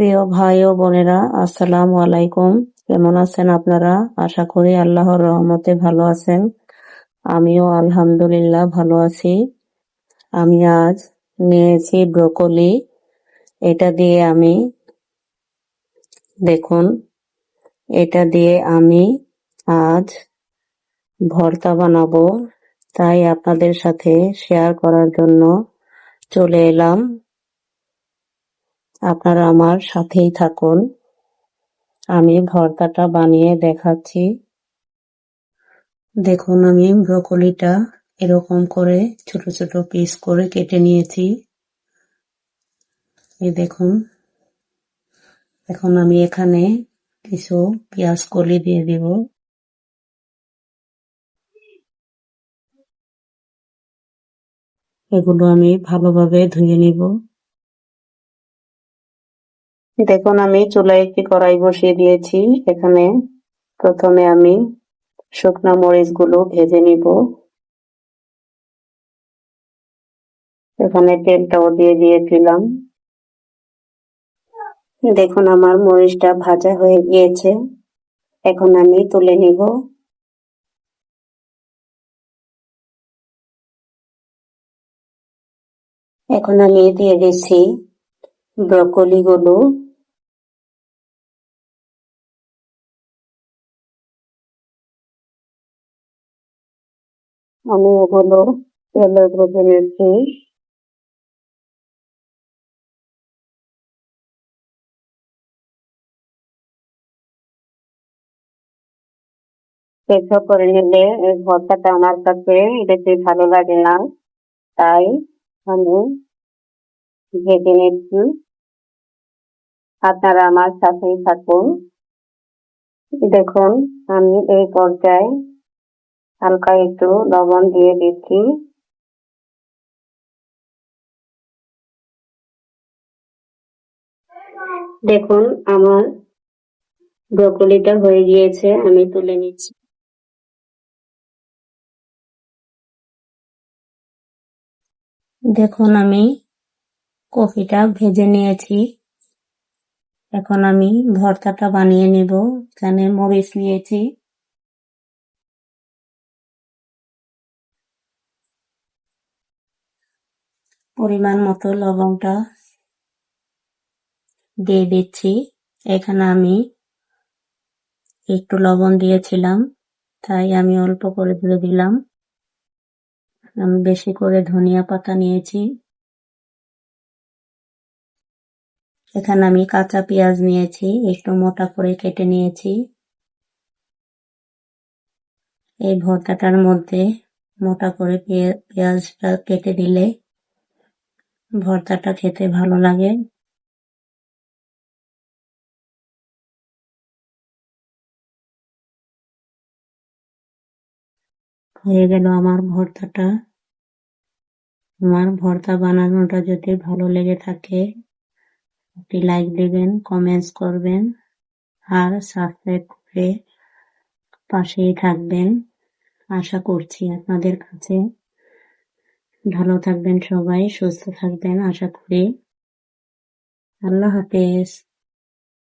প্রিয় ভাই ও বোনেরা, আসসালামু আলাইকুম। কেমন আছেন আপনারা? আশা করি আল্লাহর রহমতে ভালো আছেন। আমিও আলহামদুলিল্লাহ ভালো আছি। আমি আজ নিয়েছি ব্রোকলি। এটা দিয়ে আমি, দেখুন, এটা দিয়ে আমি আজ ভর্তা বানাবো। তাই আপনাদের সাথে শেয়ার করার জন্য চলে এলাম। আপনারা আমার সাথেই থাকুন। আমি ভর্তাটা বানিয়ে দেখাচ্ছি। দেখুন, আমি ব্রকলিটা এরকম করে ছোট ছোট পিস করে কেটে নিয়েছি। এই দেখুন। এখন আমি এখানে কিছু পেঁয়াজ কলি দিয়ে দিব। এগুলো আমি ভালোভাবে ধুয়ে নিব। দেখুন, আমি চুলায় একটি কড়াই বসিয়ে দিয়েছি। এখানে প্রথমে আমি শুকনা মরিচগুলো ভেজে নিব। এখানে তেলটাও দিয়ে দিয়েছিলাম। দেখুন, আমার মরিচটা ভাজা হয়ে গিয়েছে। এখন আমি তুলে নিব। এখন আমি দিয়ে দিচ্ছি ব্রকলি আমি ওগুলো তেলে ভেজে নিচ্ছি সেদ্ধ করে নিলে এই ভর্তাটা আমার কাছে বেশি ভালো লাগে না। তাই আমি ভেজে নিচ্ছি। আপনারা আমার সাথেই থাকুন। দেখুন, আমি এই পর্যায়ে হালকা একটু লবণ দিয়ে দিচ্ছি। দেখুন, আমার ব্রকলিটা হয়ে গিয়েছে, আমি তুলে নিচ্ছি। দেখুন, আমি কফিটা ভেজে নিয়েছি। এখন আমি ভর্তাটা বানিয়ে নিব। এখানে মরিচ নিয়েছি। পরিমাণ মতো লবণটা দিয়ে দিচ্ছি। এখানে আমি একটু লবণ দিয়েছিলাম, তাই আমি অল্প করে দিয়ে দিলাম। আমি বেশি করে ধনিয়া পাতা নিয়েছি। এখানে আমি কাঁচা পেঁয়াজ নিয়েছি, একটু মোটা করে কেটে নিয়েছি। এই ভর্তাটার মধ্যে মোটা করে পেঁয়াজটা কেটে দিলে ভর্তাটা খেতে ভালো লাগে। হয়ে গেল আমার ভর্তাটা। আমার ভর্তা বানানোটা যদি ভালো লেগে থাকে, একটি লাইক দেবেন কমেন্টস করবেন, আর সাবস্ক্রাইব করে পাশেই থাকবেন। আশা করছি আপনাদের কাছে ভালো থাকবেন সবাই সুস্থ থাকবেন আশা করি। আল্লাহ হাফেজ।